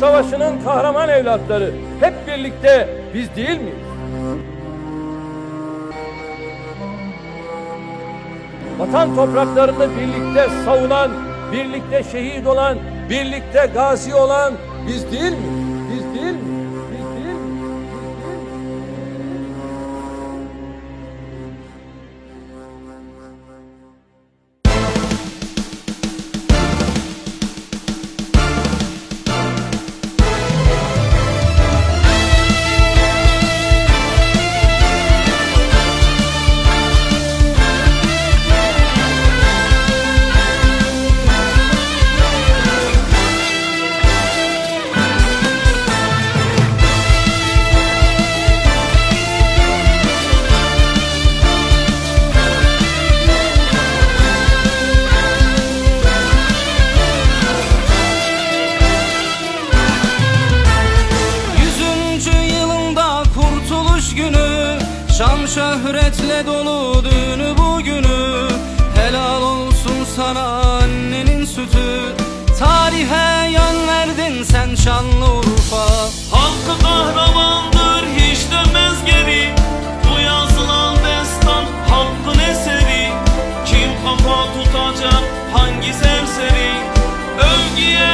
Savaşı'nın kahraman evlatları hep birlikte biz değil miyiz? Vatan topraklarını birlikte savunan, birlikte şehit olan, birlikte gazi olan biz değil miyiz? Şöhretle dolu düğünü bugünü. Helal olsun sana annenin sütü. Tarihe yön verdin sen Şanlıurfa. Hakkı kahramandır hiç dönmez geri. Bu yazılan destan hakkın eseri. Kim kafa tutacak hangi serseri? Övgüye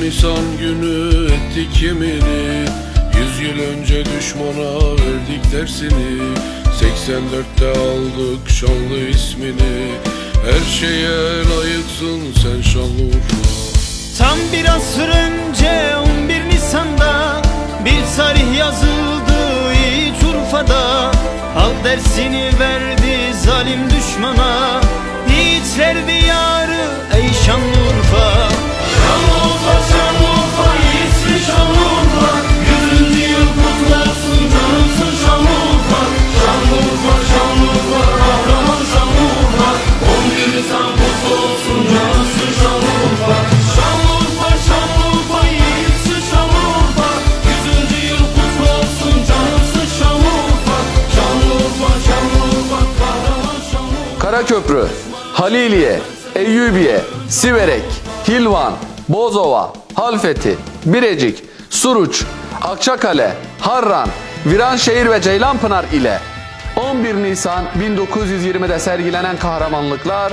Nisan günü ettik yemini Yüz yıl önce düşmana verdik dersini. 84'te aldık şanlı ismini. Her şeye layıksın sen Şanlıurfa. Tam bir asır önce 11 Nisan'da Bir tarih yazıldı İç Urfa'da. Halk dersini verdi zalim düşmana. Yiğitler diyarı Karaköprü, Haliliye, Eyyubiye, Siverek, Hilvan, Bozova, Halfeti, Birecik, Suruç, Akçakale, Harran, Viranşehir ve Ceylanpınar ile 11 Nisan 1920'de sergilenen kahramanlıklar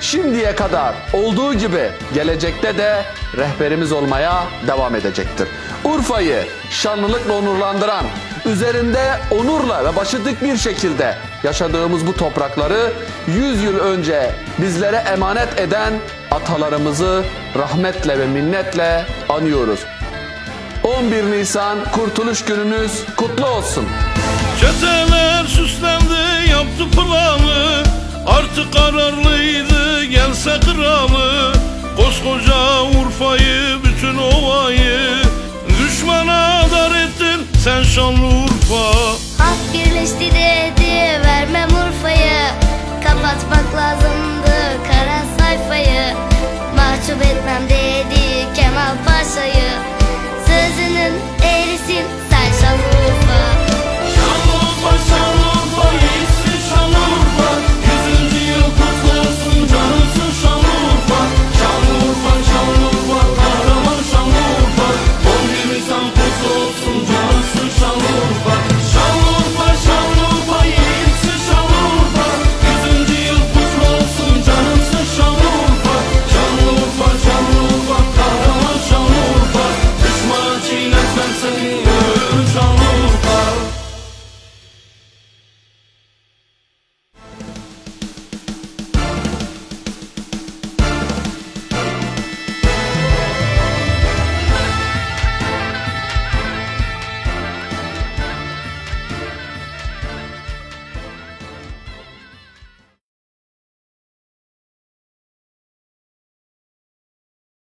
şimdiye kadar olduğu gibi gelecekte de rehberimiz olmaya devam edecektir. Urfa'yı şanlılıkla onurlandıran, üzerinde onurla ve başı dik bir şekilde yaşadığımız bu toprakları 100 yıl önce bizlere emanet eden atalarımızı rahmetle ve minnetle anıyoruz. 11 Nisan Kurtuluş Gününüz kutlu olsun. Çeteler süslendi yaptı planı Artık kararlıydı gelse kralı Koskoca Urfa'yı bütün ovayı sen Şanlıurfa. Halk birleşti dedi vermem Urfa'yı. Kapatmak lazımdı kara sayfayı. Mahcup etmem dedi Kemal Paşa'yı. Sözünün erisin